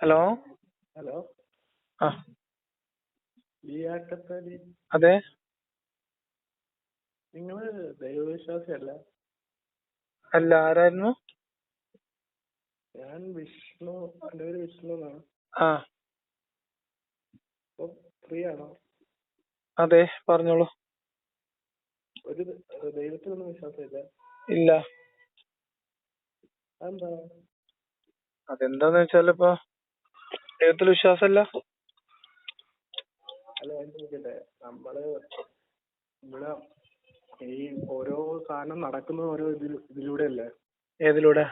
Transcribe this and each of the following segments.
Hello? Hello? ആ. ലിയാക്കത്തലി അതെ. നിങ്ങൾ ദൈവവിശ്വാസിയല്ല? അല്ല ആരായിരുന്നു? ഞാൻ വിഷ്ണു എന്റെ പേര് വിഷ്ണു എന്നാണ്. ആ. അപ്പൊ ഫ്രീ ആണോ അതെ പറഞ്ഞോളൂ. ഒരു ദൈവത്തിലൊന്നും വിശ്വാസമില്ല. ഇല്ല. അതെന്താ? അതെന്താന്ന് വെച്ചാൽ ഇപ്പൊ ദൈവത്തിൽ വിശ്വാസമില്ല. അല്ല ഞാൻ ചോദിക്കട്ടെ? നമ്മൾ ഇവിടെ ഈ ഓരോ സാധനം നടക്കുന്നത് ഓരോ ഇതിൽ ഇതിലൂടെ അല്ലേ ഏതിലൂടെ?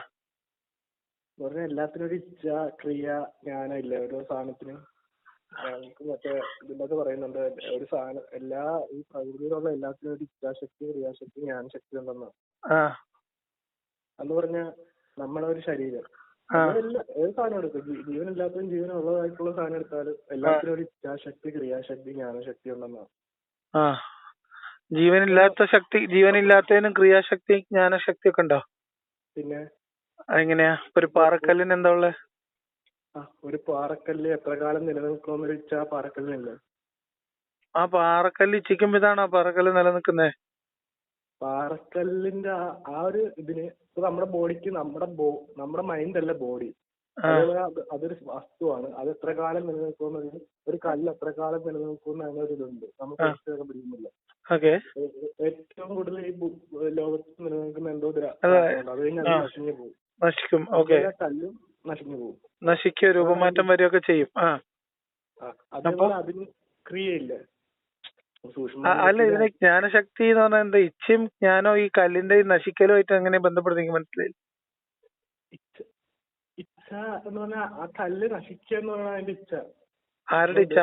എന്ന് പറഞ്ഞാൽ എല്ലാത്തിനും ഒരു ഇച്ഛ ക്രിയ ജ്ഞാനം ഇല്ലേ ഓരോ സാധനത്തിനും? നമുക്ക് മറ്റേ ഇതിനകത്ത് പറയുന്നുണ്ട് ഒരു സാധനം എല്ലാ ഈ പ്രകൃതിയിലുള്ള എല്ലാത്തിനും ഒരു ഇച്ഛാശക്തി ക്രിയാശക്തി ജ്ഞാനശക്തി ഉണ്ടെന്ന്. അന്ന് പറഞ്ഞ നമ്മളെ ഒരു ശരീരം. ഏത് സാധനം എടുക്കും? ജീവനില്ലാത്തതും ജീവനുള്ളതായിട്ടുള്ള സാധനം എടുത്താലും എല്ലാത്തിനും ഒരു ഇച്ഛാശക്തി ക്രിയാശക്തി ജ്ഞാനശക്തി ഉണ്ടെന്നാണ് ജീവനില്ലാത്ത ശക്തി ജീവനില്ലാത്തതിനും ക്രിയാശക്തി ജ്ഞാനശക്തി ഒക്കെ ഉണ്ടോ? പിന്നെ? അതെങ്ങനെയാ? ഒരു പാറക്കല്ലിന് എന്താ ഉള്ളത് ആ ഒരു പാറക്കല്ല് എത്ര കാലം നിലനിൽക്കുമെന്ന് ആ പാറക്കല്ലിനില്ലേ ആ പാറക്കല്ല് ഇച്ചിക്കുമ്പോ ഇതാണോ ആ പാറക്കല്ല് നിലനിൽക്കുന്നേ? പാറക്കല്ലിന്റെ ആ ആ ഒരു ഇതിന് ഇപ്പൊ നമ്മുടെ ബോഡിക്ക് നമ്മുടെ ബോ നമ്മുടെ മൈൻഡ് അല്ല ബോഡി. അതേപോലെ അത് അതൊരു വസ്തുവാണ്. അത് എത്ര കാലം നിലനിൽക്കുന്ന ഒരു കല്ല് എത്ര കാലം നിലനിൽക്കുമെന്ന് അങ്ങനെ ഒരു ഇതുണ്ട്. നമുക്ക്. മനസ്സിലാക്കാൻ ഏ- ഏറ്റവും കൂടുതൽ ഈ ലോകത്ത് നിലനിൽക്കുന്ന എന്തോ അതെ. കഴിഞ്ഞ് അത് നശിഞ്ഞു പോകും. നശിക്കും. ഓക്കെ. കല്ലും നശിഞ്ഞു പോകും. നശിക്കുക രൂപമാറ്റം വരികയൊക്കെ ചെയ്യും. അതേപോലെ അതിന് ക്രിയയില്ല. അല്ല ഇതിന് ജ്ഞാനശക്തി എന്ന് പറഞ്ഞാൽ എന്താ ഇച്ഛയും ജ്ഞാനോ ഈ കല്ലിന്റെ നശിക്കലുമായിട്ട് എങ്ങനെ ബന്ധപ്പെടുത്തി എനിക്ക് മനസ്സിലായി ഇച്ഛ എന്ന് പറഞ്ഞാൽ ആ കല്ല് നശിക്കുക എന്ന് പറഞ്ഞാൽ അതിന്റെ ഇച്ഛ. ആരുടെ ഇച്ഛ?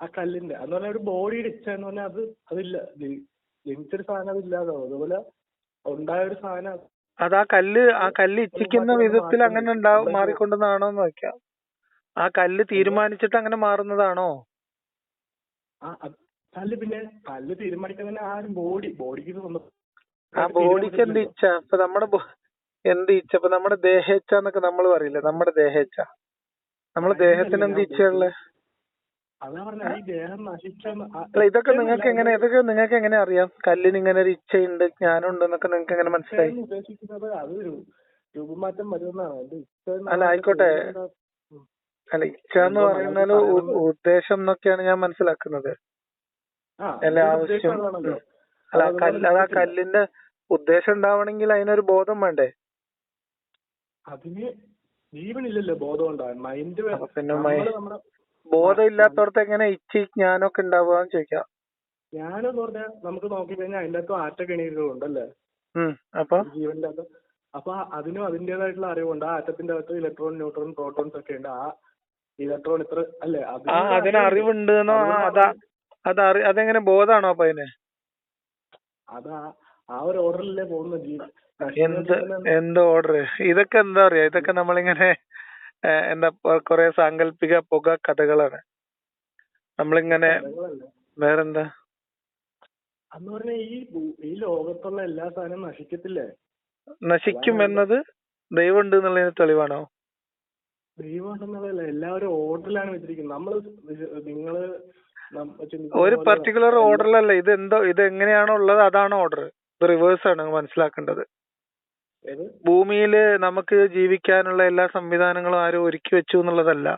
ആ കല്ലിന്റെ. എന്ന് പറഞ്ഞാൽ ഒരു ബോഡിയുടെ ഇച്ഛ എന്ന് പറഞ്ഞാൽ അത് അതില്ല. ജനി- ജനിച്ചൊരു സാധനം അതില്ലാതാവും അതുപോലെ ഉണ്ടായ ഒരു സാധനം അത് ആ കല്ല് ആ കല്ല് ഇച്ഛിക്കുന്ന വിധത്തിൽ അങ്ങനെ ഉണ്ടാവും മാറിക്കൊണ്ടെന്നാണോ എന്ന് നോക്കാം ആ കല്ല് തീരുമാനിച്ചിട്ട് അങ്ങനെ മാറുന്നതാണോ? കല്ല് പിന്നെ കല്ല് തീരുമാനിക്കാൻ തന്നെ ആ ഒരു ബോഡി ബോഡിക്ക് ആ ബോഡിക്ക് എന്ത് ഇച്ഛ? ഇപ്പൊ നമ്മുടെ എന്ത് ഇച്ഛ? ഇപ്പൊ നമ്മുടെ ദേഹേച്ഛ എന്നൊക്കെ നമ്മൾ പറയില്ലേ? നമ്മുടെ ദേഹേച്ഛ. നമ്മുടെ ദേഹത്തിന് എന്ത് ഇച്ഛയുള്ള അല്ല ഇതൊക്കെ നിങ്ങൾക്ക് എങ്ങനെ ഇതൊക്കെ നിങ്ങൾക്ക് എങ്ങനെ അറിയാം? കല്ലിന് ഇങ്ങനെ ഒരു ഇച്ഛയുണ്ട് ജ്ഞാനമുണ്ട് എന്നൊക്കെ നിങ്ങൾക്ക് എങ്ങനെ മനസ്സിലായി? അല്ല, ആയിക്കോട്ടെ. അല്ല ഇച്ഛ എന്ന് പറയുന്നത് ഉദ്ദേശം എന്നൊക്കെയാണ് ഞാൻ മനസ്സിലാക്കുന്നത്. അല്ല ആവശ്യം അല്ല കല്ല് അത് ആ കല്ലിന്റെ ഉദ്ദേശം ഉണ്ടാവണമെങ്കിൽ അതിനൊരു ബോധം വേണ്ടേ? അതിന് ജീവനില്ലല്ലോ ബോധം ഉണ്ടാകാൻ മൈൻഡ് അപ്പൊ പിന്നെ മൈ- ബോധം ഇല്ലാത്തടത്ത് എങ്ങനെ ഇച്ചി ജ്ഞാനമൊക്കെ ഉണ്ടാവുക ചോദിക്കാം. ഞാനെന്ന് പറഞ്ഞാൽ നമുക്ക് നോക്കിക്കഴിഞ്ഞാൽ അതിന്റെ അകത്ത് ആറ്റക്കണികളുണ്ടല്ലേ ഉം അപ്പൊ? ജീവന്റെ അകത്ത്. അപ്പൊ അതിനും അതിന്റേതായിട്ടുള്ള അറിവുണ്ട് ആ ആറ്റത്തിന്റെ അകത്ത് ഇലക്ട്രോൺ ന്യൂട്രോൺ പ്രോട്ടോൺസ് ഒക്കെ ഉണ്ട്. ആ ഇലക്ട്രോൺ ഇത്ര അല്ലേ അതിന് അറിവുണ്ട്. അതാ അറി അതെങ്ങനെ ബോധാണോ അപ്പൊ അതിന്? അത് ആ- ഒരു എന്ത് എന്ത് ഓർഡർ ഇതൊക്കെ എന്താ പറയാ ഇതൊക്കെ നമ്മളിങ്ങനെ എന്താ കൊറേ സാങ്കല്പിക പുക കഥകളാണ്. നമ്മളിങ്ങനെ വേറെന്താ? അന്ന് പറഞ്ഞ ഈ ഈ ലോകത്തുള്ള എല്ലാ സാധനവും നശിക്കത്തില്ലേ? നശിക്കും എന്നത് ദൈവം ഉണ്ട് എന്നുള്ളതിന് തെളിവാണോ? ദൈവം ഉണ്ടെന്നുള്ളതല്ല എല്ലാവരും ഓർഡറിലാണ് വെച്ചിരിക്കുന്നത്. നമ്മൾ നിങ്ങൾ ഒരു പർട്ടിക്കുലർ ഓർഡറിലല്ല ഇത് എന്തോ ഇത് എങ്ങനെയാണോ ഉള്ളത് അതാണ് ഓർഡർ ഇത് റിവേഴ്സ് ആണ് മനസ്സിലാക്കേണ്ടത്. ഭൂമിയിൽ നമുക്ക് ജീവിക്കാനുള്ള എല്ലാ സംവിധാനങ്ങളും ആരും ഒരുക്കി വെച്ചു എന്നുള്ളതല്ല.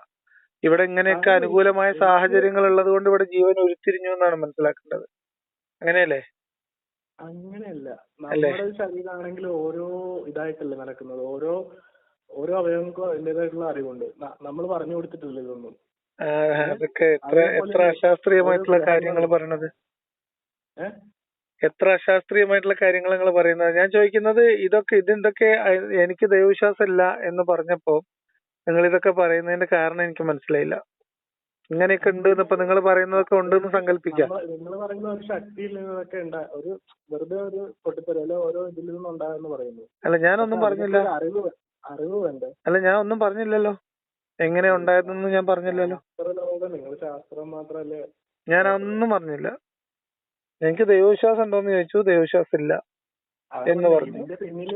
ഇവിടെ ഇങ്ങനെയൊക്കെ അനുകൂലമായ സാഹചര്യങ്ങൾ ഉള്ളത് കൊണ്ട് ഇവിടെ ജീവൻ ഉരുത്തിരിഞ്ഞു എന്നാണ് മനസ്സിലാക്കേണ്ടത്. അങ്ങനെയല്ലേ? അങ്ങനെയല്ല? നമ്മുടെ ശരീരമാണെങ്കിൽ ഓരോ ഇതായിട്ടല്ലേ നടക്കുന്നത്. ഓരോ ഓരോ അവയവങ്ങൾക്കും അതിന്റേതായിട്ടുള്ള അറിവുണ്ട്. നമ്മൾ പറഞ്ഞു കൊടുത്തിട്ടില്ല ഇതൊന്നും. അതൊക്കെ എത്ര എത്ര അശാസ്ത്രീയമായിട്ടുള്ള കാര്യങ്ങൾ പറയണത്? എത്ര അശാസ്ത്രീയമായിട്ടുള്ള കാര്യങ്ങൾ നിങ്ങൾ പറയുന്നത്? ഞാൻ ചോദിക്കുന്നത് ഇതൊക്കെ ഇതെന്തൊക്കെ എനിക്ക് ദൈവവിശ്വാസമില്ല എന്ന് പറഞ്ഞപ്പോ നിങ്ങൾ ഇതൊക്കെ പറയുന്നതിന്റെ കാരണം എനിക്ക് മനസ്സിലായില്ല. ഇങ്ങനെയൊക്കെ ഉണ്ട് ഇപ്പൊ നിങ്ങൾ പറയുന്നതൊക്കെ ഉണ്ടെന്ന് സങ്കല്പിക്കാം. നിങ്ങൾ പറയുന്ന ഒരു ശക്തിയിൽ നിന്നൊക്കെ ഒരു വെറുതെ ഒരു ഓരോ ഇതിൽ നിന്നും ഉണ്ടായെന്ന് പറയുന്നു. അല്ല ഞാനൊന്നും പറഞ്ഞില്ല. അറിവ് അറിവ് വേണ്ടേ? അല്ല ഞാൻ ഒന്നും പറഞ്ഞില്ലല്ലോ. എങ്ങനെ ഉണ്ടായതെന്ന് ഞാൻ പറഞ്ഞില്ലല്ലോ. ഞാൻ ഒന്നും പറഞ്ഞില്ല. എനിക്ക് ദൈവവിശ്വാസം ഉണ്ടോന്ന് ചോദിച്ചു ദൈവവിശ്വാസം ഇല്ല എന്ന് പറഞ്ഞു. പിന്നിൽ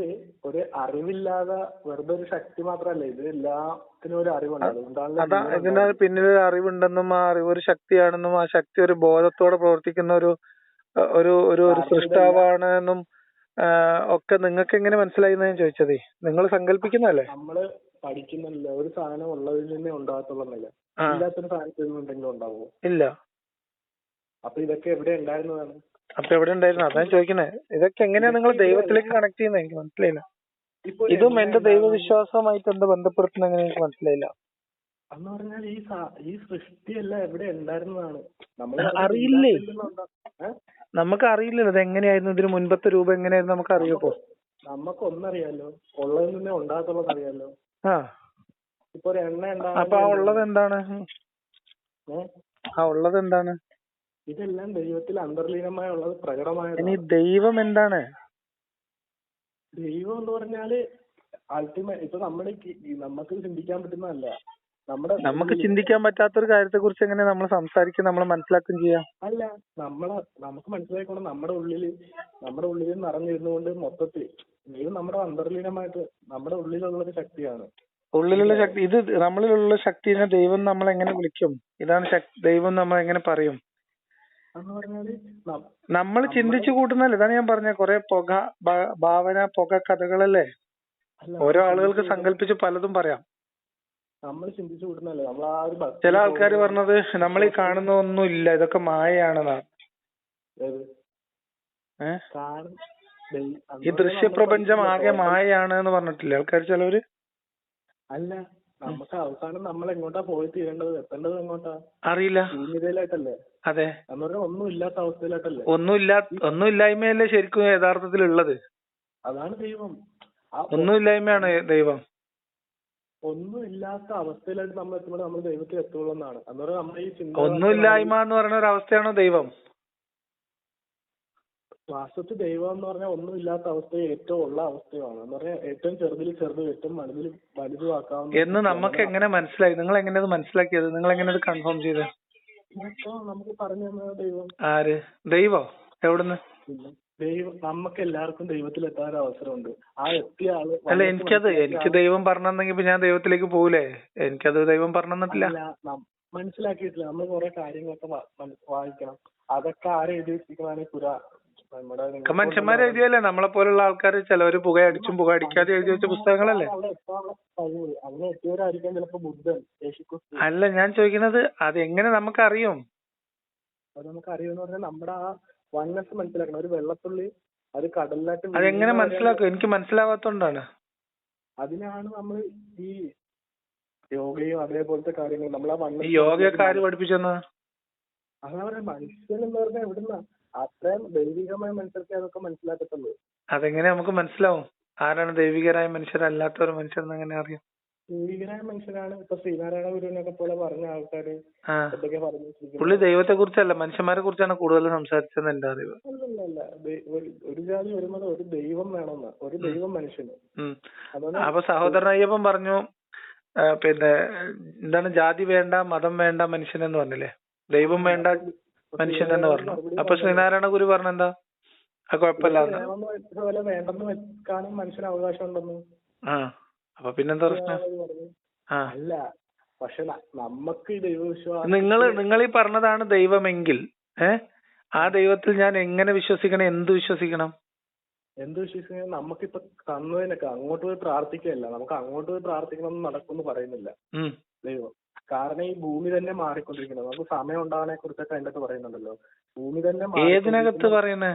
ഒരു അറിവില്ലാതെ വെറുതെ ഒരു ശക്തി മാത്രല്ല? ഇത് എല്ലാത്തിനും ഒരു അറിവുണ്ട്. അതാ ഇതിന് പിന്നിൽ ഒരു അറിവുണ്ടെന്നും ആ അറിവ് ഒരു ശക്തിയാണെന്നും ആ ശക്തി ഒരു ബോധത്തോടെ പ്രവർത്തിക്കുന്ന ഒരു ഒരു ഒരു ഒരു സൃഷ്ടാവാണ് എന്നും ഒക്കെ നിങ്ങൾക്ക് എങ്ങനെ മനസ്സിലായി എന്ന് ഞാൻ ചോദിച്ചതേ? നിങ്ങൾ സങ്കല്പിക്കുന്നതല്ലേ നമ്മൾ പഠിക്കുന്നില്ല. ഒരു സാധനം ഉള്ളതിൽ നിന്നേ ഉണ്ടാകത്തുള്ളതല്ല ആ. ഇല്ലാത്തൊരു സാധനത്തിൽ നിന്ന് എന്തെങ്കിലും ഉണ്ടാവോ? ഇല്ല. അപ്പൊ ഇതൊക്കെ എവിടെ ഉണ്ടായിരുന്നതാണ്? അപ്പൊ എവിടെ ഉണ്ടായിരുന്നു? അതാ ചോദിക്കണേ ഇതൊക്കെ എങ്ങനെയാ നിങ്ങൾ ദൈവത്തിലേക്ക് കണക്ട് ചെയ്യുന്നത് എനിക്ക് മനസ്സിലായില്ല. ഇതും എന്റെ ദൈവവിശ്വാസവുമായിട്ട് എന്താ ബന്ധപ്പെടുത്തുന്ന എങ്ങനെ എനിക്ക് മനസ്സിലായില്ല. എന്ന് പറഞ്ഞാൽ ഈ ഈ സൃഷ്ടിയല്ല എവിടെ ഉണ്ടായിരുന്നതാണ്? അറിയില്ലേ? നമുക്ക് അറിയില്ലല്ലോ ഇത് എങ്ങനെയായിരുന്നു? ഇതിന് മുൻപത്തെ രൂപം എങ്ങനെയായിരുന്നു? നമുക്ക് അറിയപ്പോ നമുക്ക് ഒന്നറിയാലോ ഉള്ളതിൽ നിന്നേ ഉണ്ടാകത്തുള്ളത് അറിയാലോ ഒരു അപ്പൊ ആ ഉള്ളത് എന്താണ്? ആ ഉള്ളത് എന്താണ്? ഇതെല്ലാം ദൈവത്തിൽ അന്തർലീനമായുള്ളത് ഇനി പ്രകടമായതാണ്. ദൈവം എന്താണ്? ദൈവം എന്ന് പറഞ്ഞാൽ അൾട്ടിമേറ്റ് ഇപ്പൊ നമ്മുടെ നമുക്ക് ചിന്തിക്കാൻ പറ്റുന്നതല്ല. നമ്മുടെ നമുക്ക് ചിന്തിക്കാൻ ചിന്തിക്കാൻ പറ്റാത്തൊരു കാര്യത്തെ കുറിച്ച് എങ്ങനെ നമ്മൾ സംസാരിക്കും നമ്മൾ മനസ്സിലാക്കുകയും ചെയ്യാം? അല്ല നമ്മളെ നമുക്ക് മനസ്സിലാക്കണം നമ്മുടെ ഉള്ളിൽ നമ്മുടെ ഉള്ളിൽ നിറഞ്ഞിരുന്നുകൊണ്ട് മൊത്തത്തിൽ ദൈവം നമ്മുടെ അന്തർലീനമായിട്ട് നമ്മുടെ ഉള്ളിലുള്ള ഒരു ശക്തിയാണ്. ഉള്ളിലുള്ള ശക്തി ഇത് നമ്മളിലുള്ള ശക്തിനെ ദൈവം നമ്മൾ എങ്ങനെ വിളിക്കും? ഇതാണ് ദൈവം നമ്മൾ എങ്ങനെ പറയും നമ്മൾ ചിന്തിച്ചു കൂട്ടുന്നല്ലേ ഇതാണ് ഞാൻ പറഞ്ഞ കുറെ പുക ഭാവന പുക കഥകളല്ലേ? ഓരോ ആളുകൾക്ക് സങ്കല്പിച്ച് പലതും പറയാം. നമ്മൾ ചിന്തിച്ചു കൂട്ടുന്നല്ലേ നമ്മൾ ആ ഒരു ചില ആൾക്കാർ പറഞ്ഞത് നമ്മൾ ഈ കാണുന്ന ഒന്നും ഇല്ല ഇതൊക്കെ മായയാണെന്നാണ്? ഏഹ് ഈ ദൃശ്യ ദൃശ്യപ്രപഞ്ചം ആകെ മായയാണ് എന്ന് പറഞ്ഞിട്ടില്ലേ? ആൾക്കാർ ചിലവര്? അല്ല നമുക്ക് അവസാനം നമ്മൾ എങ്ങോട്ടാ പോയി തീരേണ്ടത്? എത്തേണ്ടത് എങ്ങോട്ടാ? അറിയില്ല. ശൂന്യതയിലായിട്ടല്ലേ അതെ. എന്ന് പറഞ്ഞാൽ ഒന്നും ഇല്ലാത്ത അവസ്ഥയിലായിട്ടല്ലേ? ഒന്നുമില്ലാ ഒന്നുമില്ലായ്മയല്ലേ ശരിക്കും യഥാർത്ഥത്തിൽ ഉള്ളത് അതാണ് ദൈവം. ഒന്നുമില്ലായ്മയാണ് ദൈവം. ഒന്നും ഇല്ലാത്ത അവസ്ഥയിലായിട്ട് നമ്മൾ എത്തുമ്പോൾ നമ്മൾ ദൈവത്തിൽ എത്തുള്ളൂ എന്നാണ്. എന്ന് പറഞ്ഞാൽ നമ്മുടെ ഈ ഒന്നുമില്ലായ്മ എന്ന് പറയുന്ന ഒരു അവസ്ഥയാണോ ദൈവം? വാസ്തവത്തിൽ ദൈവം എന്ന് പറഞ്ഞാൽ ഒന്നും ഇല്ലാത്ത അവസ്ഥ ഏറ്റവും ഉള്ള അവസ്ഥയാണ് എന്ന് പറഞ്ഞാൽ ഏറ്റവും ചെറുതിൽ ചെറുത് ഏറ്റവും വലുതിൽ വലുതുമാക്കാവുന്ന എന്ന് നമുക്ക് എങ്ങനെ മനസ്സിലായി? നിങ്ങൾ എങ്ങനെ അത് മനസ്സിലാക്കിയത്? നിങ്ങൾ എങ്ങനെ അത് കൺഫേം ചെയ്ത് ഇതൊക്കെ നമുക്ക് പറഞ്ഞു തന്നത് ദൈവം. ആര്? ദൈവോ? എവിടുന്ന്? ദൈവം നമുക്ക് എല്ലാവർക്കും ദൈവത്തിൽ എത്താൻ ഒരു അവസരമുണ്ട്. ആ എത്തിയ ആൾ അല്ല എനിക്കത് എനിക്ക് ദൈവം പറഞ്ഞെങ്കിൽ ഞാൻ ദൈവത്തിലേക്ക് പോകൂലേ എനിക്കത് ദൈവം പറഞ്ഞില്ല മനസ്സിലാക്കിയിട്ടില്ല. നമ്മൾ കുറെ കാര്യങ്ങളൊക്കെ വായിക്കണം. അതൊക്കെ ആരെ എഴുതി വെച്ചിരിക്കുന്നതാണ് പുര മനുഷ്യന്മാർ എഴുതിയല്ലേ? നമ്മളെ പോലുള്ള ആൾക്കാർ ചിലവര് പുക അടിക്കാതെ എഴുതി വെച്ച പുസ്തകങ്ങളല്ലേ? അല്ല ഞാൻ ചോദിക്കുന്നത് അത് എങ്ങനെ നമുക്കറിയും? അത് നമുക്ക് അറിയുമെന്ന് പറഞ്ഞാൽ നമ്മുടെ ആ വണ്ണസ് മനസ്സിലാക്കണം. ഒരു വെള്ളത്തുള്ളി അത് കടലിലായിട്ട് അതെങ്ങനെ മനസ്സിലാക്കും? എനിക്ക് മനസ്സിലാവാത്തോണ്ടാണ്. അതിനാണ് നമ്മൾ ഈ യോഗയും അതേപോലത്തെ കാര്യങ്ങൾ നമ്മൾ ആ ഈ വണ്ണസ് യോഗയൊക്കെ ആര് പഠിപ്പിച്ചെന്ന്? അതാണ് മനുഷ്യൻ എന്ന് പറഞ്ഞാൽ എവിടുന്ന? അത്രയും ദൈവികമായ മനുഷ്യർക്ക് അതൊക്കെ മനസ്സിലാക്കത്തുള്ളൂ. അതെങ്ങനെ നമുക്ക് മനസ്സിലാവും? ആരാണ് ദൈവികരായ മനുഷ്യരല്ലാത്ത ഒരു മനുഷ്യരെന്ന് എങ്ങനെ അറിയാം? ദൈവികരായ മനുഷ്യരാണ് ഇപ്പൊ ശ്രീനാരായണ ഗുരുവിനൊക്കെ പോലെ പറഞ്ഞ ആൾക്കാര് എന്തൊക്കെ പറഞ്ഞു പുള്ളി ദൈവത്തെ കുറിച്ചല്ല മനുഷ്യന്മാരെ കുറിച്ചാണ് കൂടുതൽ സംസാരിച്ചത് എന്റെ അറിവ്. അല്ലല്ല ഒരു- ഒരു ജാതി വരുമ്പോൾ ഒരു ദൈവം വേണമെന്ന് ഒരു ദൈവം മനുഷ്യന്. അപ്പൊ സഹോദരൻ അയ്യപ്പൻ പറഞ്ഞു പിന്നെ എന്താണ് ജാതി വേണ്ട മതം വേണ്ട മനുഷ്യനെന്ന് പറഞ്ഞില്ലേ? ദൈവം വേണ്ട മനുഷ്യൻ എന്ന് പറഞ്ഞു. അപ്പൊ ശ്രീനാരായണ ഗുരു പറഞ്ഞെന്താ? ആ കുഴപ്പമില്ല എന്ന്. വേണ്ടെന്ന് വെക്കാനും മനുഷ്യന് അവകാശം ഉണ്ടെന്ന് ആ അപ്പൊ പിന്നെന്താ പ്രശ്നം? അല്ല പക്ഷെ നമുക്ക് ദൈവവിശ്വാസം നിങ്ങൾ നിങ്ങൾ ഈ പറഞ്ഞതാണ് ദൈവമെങ്കിൽ ഏ? ആ ദൈവത്തിൽ ഞാൻ എങ്ങനെ വിശ്വസിക്കണം? എന്ത് വിശ്വസിക്കണം? എന്ത് വിശ്വസിക്കുന്നത് നമുക്കിപ്പൊ തന്നതിനൊക്കെ അങ്ങോട്ട് പോയി പ്രാർത്ഥിക്കുകയല്ല. നമുക്ക് അങ്ങോട്ട് പോയി പ്രാർത്ഥിക്കണം നടക്കുമെന്ന് പറയുന്നില്ല ദൈവം. കാരണം ഈ ഭൂമി തന്നെ മാറിക്കൊണ്ടിരിക്കുന്നത്. നമുക്ക് സമയം ഉണ്ടാവണെ കുറിച്ചൊക്കെ അതിന്റെ അകത്ത് പറയുന്നുണ്ടല്ലോ. ഭൂമി തന്നെ ഏതിനകത്ത് പറയുന്നേ?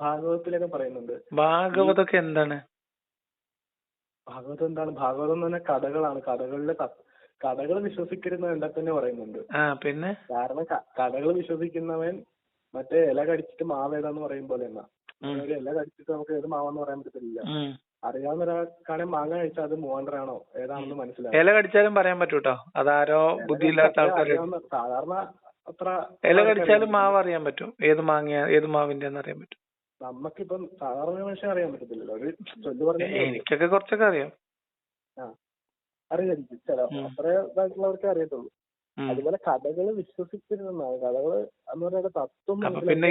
ഭാഗവതത്തിലൊക്കെ പറയുന്നുണ്ട്. ഭാഗവതൊക്കെ എന്താണ്? ഭാഗവതം എന്താണ്? ഭാഗവതം എന്ന് പറഞ്ഞാൽ കഥകളാണ്. കഥകളിലെ കഥകൾ വിശ്വസിക്കരുത് എന്റെ തന്നെ പറയുന്നുണ്ട്. പിന്നെ? കാരണം കഥകൾ വിശ്വസിക്കുന്നവൻ മറ്റേ ഇല കടിച്ചിട്ട് മാവേതാന്ന് പറയും പോലെ എന്നാ. ഒരു ഇല കടിച്ചിട്ട് നമുക്ക് ഏത് മാവെന്ന് പറയാൻ പറ്റത്തില്ല. അറിയാവുന്ന ഒരാൾക്കാണെ മാങ്ങ കഴിച്ചാൽ അത് മൂവാണ്ടറാണോ ഏതാണെന്ന് മനസ്സിലാവും ഇല കടിച്ചാലും പറയാൻ പറ്റൂട്ടോ? അതാരോ ബുദ്ധിയില്ലാത്ത ആൾക്കാർ സാധാരണ അത്ര ഇല കടിച്ചാലും മാവ് അറിയാൻ പറ്റും. ഏത് മാങ്ങ ഏത് മാവിന്റെ അറിയാൻ പറ്റും. നമുക്കിപ്പം സാധാരണ മനുഷ്യൻ അറിയാൻ പറ്റത്തില്ലല്ലോ. ഒരു ചൊല്ലു പറഞ്ഞ എനിക്കൊക്കെ കുറച്ചൊക്കെ അറിയാം. അറിയായിരിക്കും ചില. അത്ര ഇതായിട്ടുള്ളവർക്കേ അറിയത്തുള്ളൂ. അതുപോലെ കഥകൾ വിശ്വസിച്ചിരുന്നാണ് കഥകൾ എന്ന് പറയുന്നത് തത്വം പിന്നെ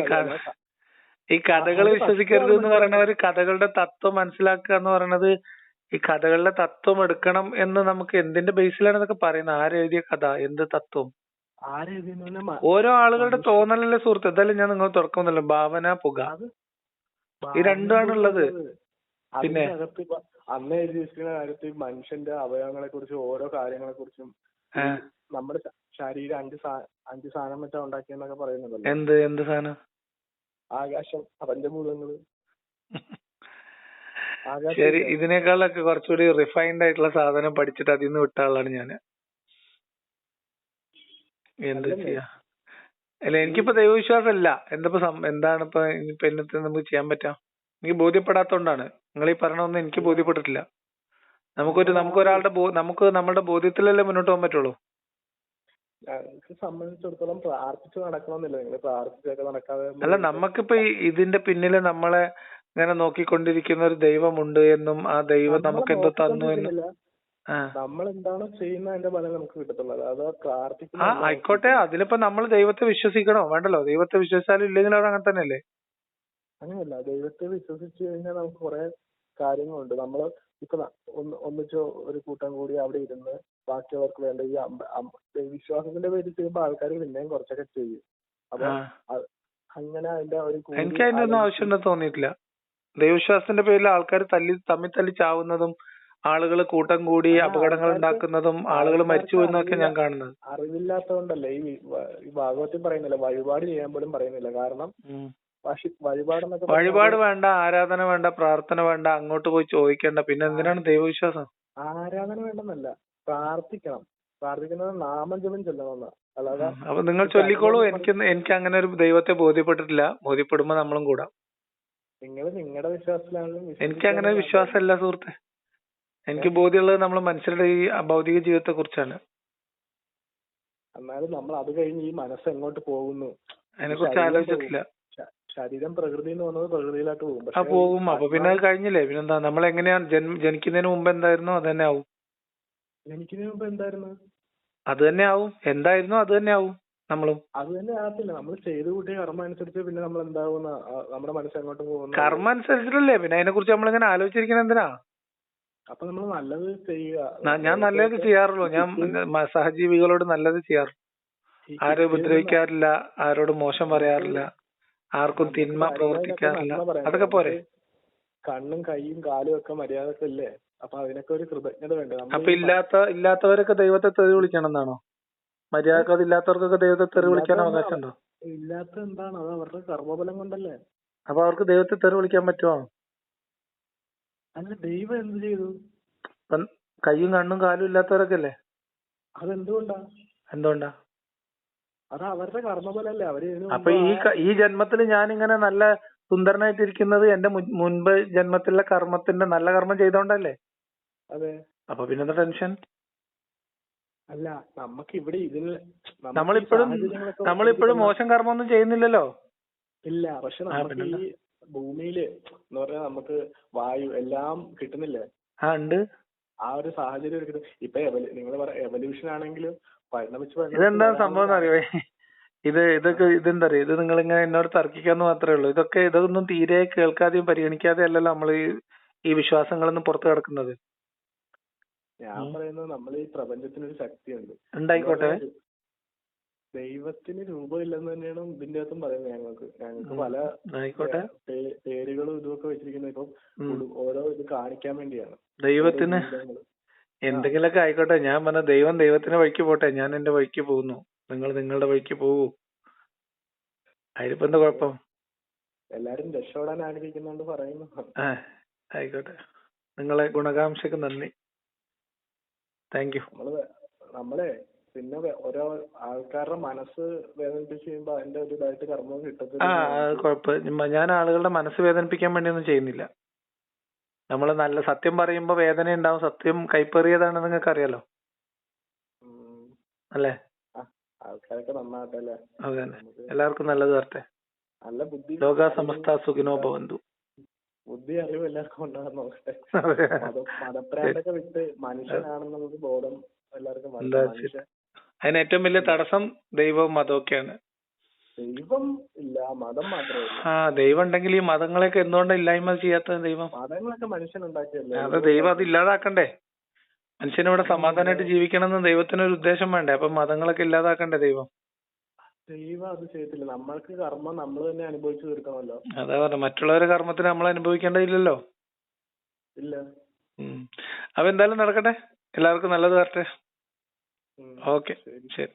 ഈ കഥകൾ വിശ്വസിക്കരുത് എന്ന് പറയുന്നവര് കഥകളുടെ തത്വം മനസ്സിലാക്കുക എന്ന് പറയുന്നത് ഈ കഥകളുടെ തത്വം എടുക്കണം എന്ന് നമുക്ക് എന്തിന്റെ ബേസിലാണ് ഇതൊക്കെ പറയുന്നത് ആരെഴുതിയ കഥ? എന്ത് തത്വം? ഓരോ ആളുകളുടെ തോന്നലല്ലേ സുഹൃത്ത്? എന്തായാലും ഞാൻ നിങ്ങൾ തുറക്കുന്നില്ല ഭാവന പുക. ഈ രണ്ടുമാണ് ഉള്ളത്. പിന്നെ? അന്ന് എഴുതി വെച്ചിരിക്കുന്ന കാര്യത്തിൽ മനുഷ്യന്റെ അവയവങ്ങളെ കുറിച്ചും ഓരോ കാര്യങ്ങളെ കുറിച്ചും നമ്മുടെ ശരീരം അഞ്ച് അഞ്ച് സാധനം വെച്ചാ ഉണ്ടാക്കിയെന്നൊക്കെ പറയുന്നുണ്ടല്ലോ. എന്ത്? എന്ത് സാധനം? ആകാശം പഞ്ചഭൂതങ്ങൾ ശരി? ഇതിനേക്കാളൊക്കെ കുറച്ചുകൂടി റിഫൈൻഡ് ആയിട്ടുള്ള സാധനം പഠിച്ചിട്ട് അതിൽ നിന്ന് വിട്ട ആളാണ് ഞാൻ. എന്ത് ചെയ്യാ? അല്ല എനിക്കിപ്പോ ദൈവവിശ്വാസം ഇല്ല എന്താ എന്താണ് ഇപ്പൊ ഇനിയിപ്പോ എന്നത്തെ നമുക്ക് ചെയ്യാൻ പറ്റാ? എനിക്ക് ബോധ്യപ്പെടാത്തോണ്ടാണ്. നിങ്ങൾ ഈ പറഞ്ഞൊന്നും എനിക്ക് ബോധ്യപ്പെട്ടിട്ടില്ല. നമുക്കൊരു നമുക്കൊരാളുടെ നമുക്ക് നമ്മുടെ ബോധ്യത്തിലല്ലേ മുന്നോട്ട് പോകാൻ പറ്റുള്ളൂ? ഞങ്ങൾക്ക് സംബന്ധിച്ചിടത്തോളം പ്രാർത്ഥിച്ച് നടക്കണമെന്നില്ല. നിങ്ങൾ പ്രാർത്ഥിച്ചൊക്കെ നടക്കാതെ അല്ല നമുക്കിപ്പോ ഈ ഇതിന്റെ പിന്നിൽ നമ്മളെ ഇങ്ങനെ നോക്കിക്കൊണ്ടിരിക്കുന്ന ഒരു ദൈവമുണ്ട് എന്നും ആ ദൈവം നമുക്ക് എന്തോ തന്നു എന്നും നമ്മൾ എന്താണോ ചെയ്യുന്ന അതിന്റെ ഫലം നമുക്ക് കിട്ടത്തുള്ളത് അത് ആ പ്രാർത്ഥിക്കുന്ന ആയിക്കോട്ടെ. അതിലിപ്പോ നമ്മൾ ദൈവത്തെ വിശ്വസിക്കണോ? വേണ്ടല്ലോ. ദൈവത്തെ വിശ്വസിച്ചാലും ഇല്ലെങ്കിലും അവിടെ അങ്ങനെ തന്നെയല്ലേ? അങ്ങനെയല്ല. ദൈവത്തെ വിശ്വസിച്ച് കഴിഞ്ഞാൽ നമുക്ക് കുറെ കാര്യങ്ങളുണ്ട്. നമ്മൾ ഇപ്പൊ ന- ഒന്ന് ഒന്നിച്ച് ഒരു കൂട്ടം കൂടി അവിടെ ഇരുന്ന് ബാക്കിയുള്ളവർക്ക് വേണ്ട ഈ വിശ്വാസത്തിന്റെ പേരിൽ ചെയ്യുമ്പോ ആൾക്കാര് പിന്നെയും കുറച്ചൊക്കെ ചെയ്യും. അപ്പൊ അങ്ങനെ അതിന്റെ ഒരു എനിക്ക് അതിന്റെ ഒന്നും ആവശ്യമുണ്ടെന്ന് തോന്നിയിട്ടില്ല. ദൈവവിശ്വാസത്തിന്റെ പേരിൽ ആൾക്കാർ തല്ലി തമ്മിൽ തല്ലി ചാവുന്നതും ആളുകൾ കൂട്ടം കൂടി അപകടങ്ങൾ ഉണ്ടാക്കുന്നതും ആളുകൾ മരിച്ചു പോകുന്നതൊക്കെ ഞാൻ കാണുന്നത്. അറിവില്ലാത്തതുകൊണ്ടല്ലേ ഈ ഭാഗവത്തിൽ പറയുന്നില്ല. വഴിപാട് ചെയ്യാൻ പോലും പറയുന്നില്ല. കാരണം വഴിപാട് വേണ്ട ആരാധന വേണ്ട പ്രാർത്ഥന വേണ്ട അങ്ങോട്ട് പോയി ചോദിക്കണ്ട പിന്നെ എന്തിനാണ് ദൈവവിശ്വാസം? ആരാധന വേണ്ടെന്നല്ല. പ്രാർത്ഥിക്കണം. പ്രാർത്ഥിക്കുന്നത് നാമം ജപം ചെല്ലണമെന്ന. അല്ലാതെ അപ്പൊ നിങ്ങൾ ചൊല്ലിക്കോളൂ. എനിക്ക് എനിക്ക് അങ്ങനെ ഒരു ദൈവത്തെ ബോധ്യപ്പെട്ടിട്ടില്ല. ബോധ്യപ്പെടുമ്പോ നമ്മളും കൂടാ. നിങ്ങൾ നിങ്ങളുടെ വിശ്വാസത്തിലാണെങ്കിലും എനിക്ക് അങ്ങനെ ഒരു വിശ്വാസമില്ല സുഹൃത്തെ. എനിക്ക് ബോധ്യമുള്ളത് നമ്മൾ മനുഷ്യരുടെ ഈ ഭൗതിക ജീവിതത്തെ കുറിച്ചാണ് എന്നാലും നമ്മൾ അത് കഴിഞ്ഞ് ഈ മനസ്സ് എങ്ങോട്ട് പോകുന്നു? അതിനെ കുറിച്ച് ആലോചിച്ചിട്ടില്ല. ശരീരം പ്രകൃതി എന്ന് പറഞ്ഞത് പ്രകൃതിയിലോട്ട് പോകും. ആ പോകും. അപ്പൊ പിന്നെ അത് കഴിഞ്ഞില്ലേ? പിന്നെന്താ? നമ്മൾ എങ്ങനെയാണ് ജനിക്കുന്നതിന് മുമ്പ് എന്തായിരുന്നോ? അത് തന്നെ ആവും. എനിക്കിന് മുമ്പ് എന്തായിരുന്നു? അത് തന്നെ ആവും. എന്തായിരുന്നോ അത് തന്നെ ആവും നമ്മളും. അത് തന്നെ ആകത്തില്ല. നമ്മൾ ചെയ്തു കൂട്ടിയ കർമ്മം അനുസരിച്ച് പിന്നെ നമ്മൾ എന്താവുന്ന നമ്മുടെ മനസ്സ് അങ്ങോട്ട് പോകുന്നു? കർമ്മം അനുസരിച്ചിട്ടല്ലേ? പിന്നെ അതിനെ കുറിച്ച് നമ്മളിങ്ങനെ ആലോചിച്ചിരിക്കുന്നത് എന്തിനാ? അപ്പൊ നമ്മൾ നല്ലത് ചെയ്യുക. ഞാൻ നല്ലത് ചെയ്യാറുള്ളൂ. ഞാൻ സഹജീവികളോട് നല്ലത് ചെയ്യാറുള്ളൂ. ആരെയും ആരും ഉപദ്രവിക്കാറില്ല ആരോട് മോശം പറയാറില്ല ആർക്കും തിന്മ പ്രവർത്തിക്കാറില്ല. അതൊക്കെ പോരെ. കണ്ണും കൈയും കാലും ഒക്കെ മര്യാദയ്ക്ക് ഇല്ലേ അപ്പൊ അതിനൊക്കെ ഒരു കൃതജ്ഞത വേണ്ടേ? അപ്പൊ ഇല്ലാത്ത ഇല്ലാത്തവരൊക്കെ ദൈവത്തെ തെറി വിളിക്കണം എന്നാണോ മര്യാദയ്ക്ക് അതില്ലാത്തവർക്കൊക്കെ ദൈവത്തെ തെറി വിളിക്കാൻ അവകാശമുണ്ടോ? ഇല്ലാത്ത എന്താണ്? അത് അവരുടെ കർമ്മബലം കൊണ്ടല്ലേ. അപ്പൊ അവർക്ക് ദൈവത്തെ തെറി വിളിക്കാൻ പറ്റുമോ അല്ല ദൈവം എന്ത് ചെയ്തു? കയ്യും കണ്ണും കാലും ഇല്ലാത്തവരൊക്കെ അല്ലേ? അതെന്തുകൊണ്ടാ? എന്തുകൊണ്ടാ? അത് അവരുടെ കർമ്മബലല്ലേ അവർ അപ്പൊ ഈ ഈ ജന്മത്തിൽ ഞാൻ ഇങ്ങനെ നല്ല സുന്ദരനായിട്ടിരിക്കുന്നത് എന്റെ മുൻ- മുൻപ് ജന്മത്തിലെ കർമ്മത്തിന്റെ നല്ല കർമ്മം ചെയ്തോണ്ടല്ലേ? അതെ. അപ്പൊ പിന്നെന്താ ടെൻഷൻ അല്ല നമുക്ക് ഇവിടെ ഇതിൽ നമ്മളിപ്പോഴും നമ്മളിപ്പോഴും മോശം കർമ്മമൊന്നും ചെയ്യുന്നില്ലല്ലോ? ഇല്ല പക്ഷെ നമുക്ക് ഈ ഭൂമിയിൽ എന്ന് പറഞ്ഞാൽ നമുക്ക് വായു എല്ലാം കിട്ടുന്നില്ലേ? ആ ഉണ്ട്. ആ ഒരു സാഹചര്യം ഒരു ഇപ്പൊ നിങ്ങൾ എവല്യൂഷൻ ആണെങ്കിലും പരിണമിച്ച് ഇതെന്താ സംഭവം എന്ന് അറിയോ ഇത് ഇതൊക്കെ ഇതെന്താ അറിയോ ഇത് നിങ്ങൾ ഇങ്ങനെ എന്നോട് തർക്കിക്കാന്ന് മാത്രമേ ഉള്ളൂ. ഇതൊക്കെ ഇതൊന്നും തീരെ കേൾക്കാതെയും പരിഗണിക്കാതെയും അല്ലല്ലോ നമ്മൾ ഈ ഈ വിശ്വാസങ്ങളൊന്നും പുറത്തു കിടക്കുന്നത്. ഞാൻ പറയുന്നത് നമ്മൾ ഈ പ്രപഞ്ചത്തിനൊരു ശക്തിയുണ്ട്. ഉണ്ടായിക്കോട്ടെ. ദൈവത്തിന് രൂപമില്ലെന്ന് തന്നെയാണ് ഇതിന്റെ അകത്തും പറയുന്നത് ഞങ്ങൾക്ക്. ഞങ്ങൾക്ക് പല ആയിക്കോട്ടെ. പേരുകളും ഇതുമൊക്കെ വെച്ചിരിക്കുന്നത് ഇപ്പം ഓരോ ഇത് കാണിക്കാൻ വേണ്ടിയാണ്. ദൈവത്തിന് എന്തെങ്കിലും ഒക്കെ എന്തെങ്കിലുമൊക്കെ ആയിക്കോട്ടെ. ഞാൻ പറഞ്ഞ ദൈവം ദൈവത്തിന്റെ വഴിക്ക് പോട്ടെ. ഞാൻ എന്റെ വഴിക്ക് പോകുന്നു. നിങ്ങൾ നിങ്ങളുടെ വഴിക്ക് പോകൂ. അതിലിപ്പോ എന്താ കുഴപ്പം? എല്ലാരും രക്ഷപ്പെടാൻ ആഗ്രഹിക്കുന്നോണ്ട് പറയുന്നു. ആയിക്കോട്ടെ. നിങ്ങളെ ഗുണകാംക്ഷക്ക് നന്ദി. താങ്ക് യു നമ്മൾ പിന്നെ ഓരോ ആൾക്കാരുടെ മനസ്സ് വേദനിപ്പിച്ച് കഴിയുമ്പോ അതിന്റെ ഒരു ഇതായിട്ട് കർമ്മം കിട്ടത്തില്ല. ആ അത് കുഴപ്പം ഞാൻ ആളുകളുടെ മനസ്സ് വേദനിപ്പിക്കാൻ വേണ്ടിയൊന്നും ചെയ്യുന്നില്ല. നമ്മൾ നല്ല സത്യം പറയുമ്പോ വേദന ഉണ്ടാവും സത്യം കൈപ്പേറിയതാണ് നിങ്ങൾക്ക് അറിയാലോ. അല്ലേ? ആൾക്കാരൊക്കെ നന്നാവട്ടെ അല്ലേ? അതെ എല്ലാവർക്കും നല്ലത് വരട്ടെ. നല്ല ബുദ്ധി ലോക സമസ്ത സുഖിനോ ഭവന്തു. ബുദ്ധി അറിവ് എല്ലാവർക്കും ഉണ്ടാകാൻ നോക്കട്ടെ. മത മതപ്രാന്തൊക്കെ വിട്ട് മനുഷ്യനാണെന്നുള്ളത് ബോധം എല്ലാവർക്കും. മനുഷ്യൻ അതിന് ഏറ്റവും വലിയ തടസ്സം ദൈവവും മതമൊക്കെയാണ് ദൈവം ഇല്ല മതം മാത്രമേ ഉള്ളൂ. ആ ദൈവം ഉണ്ടെങ്കിൽ ഈ മതങ്ങളെയൊക്കെ എന്തുകൊണ്ടാ ഇല്ലായ്മ ചെയ്യാത്തത് ദൈവം? മതങ്ങളൊക്കെ മനുഷ്യനുണ്ടാക്കിയല്ലേ? അത് ദൈവം അത് ഇല്ലാതാക്കണ്ടേ? മനുഷ്യനിവിടെ സമാധാനമായിട്ട് ജീവിക്കണമെന്ന് ദൈവത്തിനൊരു ഉദ്ദേശം വേണ്ടേ? അപ്പൊ മതങ്ങളൊക്കെ ഇല്ലാതാക്കണ്ടേ ദൈവം? ദൈവം അത് ചെയ്യത്തില്ല നമ്മൾക്ക് കർമ്മം നമ്മൾ തന്നെ അനുഭവിച്ചു തീർക്കണമല്ലോ. അതാ പറഞ്ഞ മറ്റുള്ളവരുടെ കർമ്മത്തിന് നമ്മൾ അനുഭവിക്കേണ്ടതില്ലല്ലോ ഇല്ല. അപ്പൊ എന്തായാലും നടക്കട്ടെ. എല്ലാവർക്കും നല്ലത് വരട്ടെ. ഓക്കെ. ശരി.